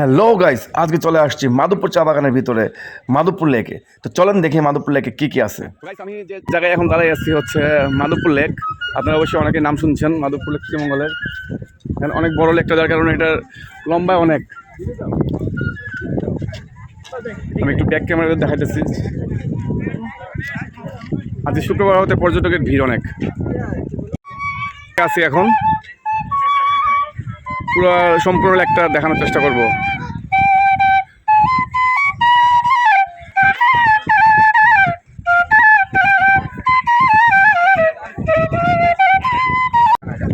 Hello guys আজকে চলে আসছি মাধবপুর চা বাগানের ভিতরে, মাধবপুর লেকে। তো চলেন দেখি মাধবপুর লেকে কি কি আছে। আমি যে জায়গায় এখন দাঁড়াই আছি হচ্ছে মাধবপুর লেক। আপনারা অবশ্যই অনেকে নাম শুনছেন, মাধবপুর লেক এখানে অনেক বড় লেকটা, যার কারণে এটার লম্বা অনেক। আমি একটু ব্যাক ক্যামেরা দেখাইতেছি। আজকে শুক্রবার হতে পর্যটকের ভিড় অনেক। আছি এখন। পুরো সম্পূর্ণ লেকটা দেখানোর চেষ্টা করব।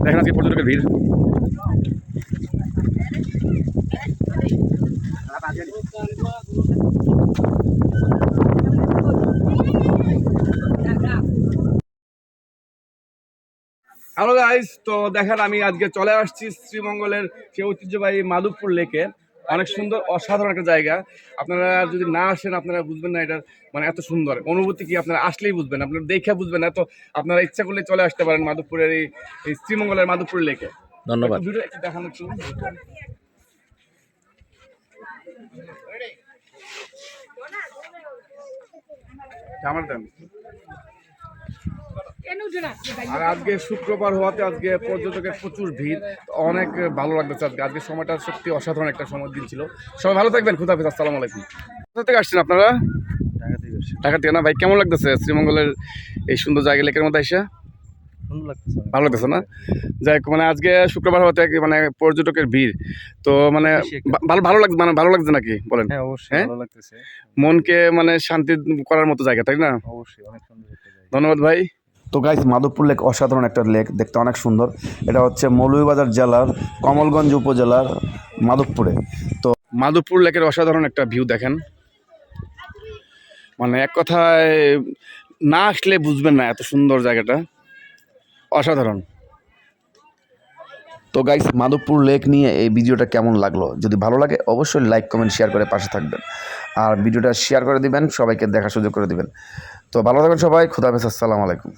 দেখেন আজকে পর্যটকের ভিড়। হ্যালো গাইস তো দেখেন আমি আজকে চলে আসছি শ্রীমঙ্গলের সেই ঐতিহ্যবাহী মাধবপুর লেকে অনেক সুন্দর অসাধারণ একটা জায়গা। আপনারা যদি না আসেন আপনারা বুঝবেন না এটা মানে এত সুন্দর। অনুভূতি কি আপনারা আসলেই বুঝবেন আপনারা দেখে বুঝবেন এত আপনারা ইচ্ছা করলে চলে আসতে পারেন মাধবপুরের এই শ্রীমঙ্গলের মাধবপুর লেকে। ধন্যবাদ। ভিডিও একটু দেখানো একটু। আমার দেন আর আজকে শুক্রবার হওয়াতে আজকে পর্যটকের প্রচুর ভিড়। অনেক ভালো লাগতেছে আজকে। আজকে সময়টা সত্যি অসাধারণ একটা সময় দিন ছিল। সবাই ভালো থাকবেন। খুদাফিজ আসসালামু আলাইকুম। কোথা থেকে আসছেন আপনারা? ঢাকা থেকে না? ভাই কেমন লাগতেছে শ্রীমঙ্গলের এই সুন্দর জায়গা লেকের মধ্যে এসে ভালো লাগতেছে। না? যাই হোক, মানে আজকে শুক্রবার হওয়াতে কি মানে পর্যটকের ভিড়। তো মানে ভালো ভালো লাগছে মানে ভালো লাগছে নাকি? বলেন। হ্যাঁ অবশ্যই হ্যাঁ? মনকে মানে শান্তি করার মতো জায়গা তাই না? অবশ্যই অনেক সুন্দর একটা জায়গা। ধন্যবাদ ভাই। তো গাইস মাধবপুর লেক অসাধারণ একটা লেক দেখতে অনেক সুন্দর। এটা হচ্ছে মৌলভীবাজার জেলার কমলগঞ্জ উপজেলার মাধবপুরে। তো মাধবপুর লেকের অসাধারণ একটা ভিউ দেখেন। মানে এক কথায়, না আসলে বুঝবেন না এত সুন্দর জায়গাটা। অসাধারণ। তো গাইস মাধবপুর লেক নিয়ে এই ভিডিওটা কেমন লাগল? যদি ভালো লাগে, অবশ্যই লাইক কমেন্ট শেয়ার করে পাশে থাকবেন। আর ভিডিওটা শেয়ার করে দিবেন, সবাইকে দেখা সুযোগ করে দিবেন। তো ভালো থাকবেন সবাই খুদাফিস আসসালামু আলাইকুম।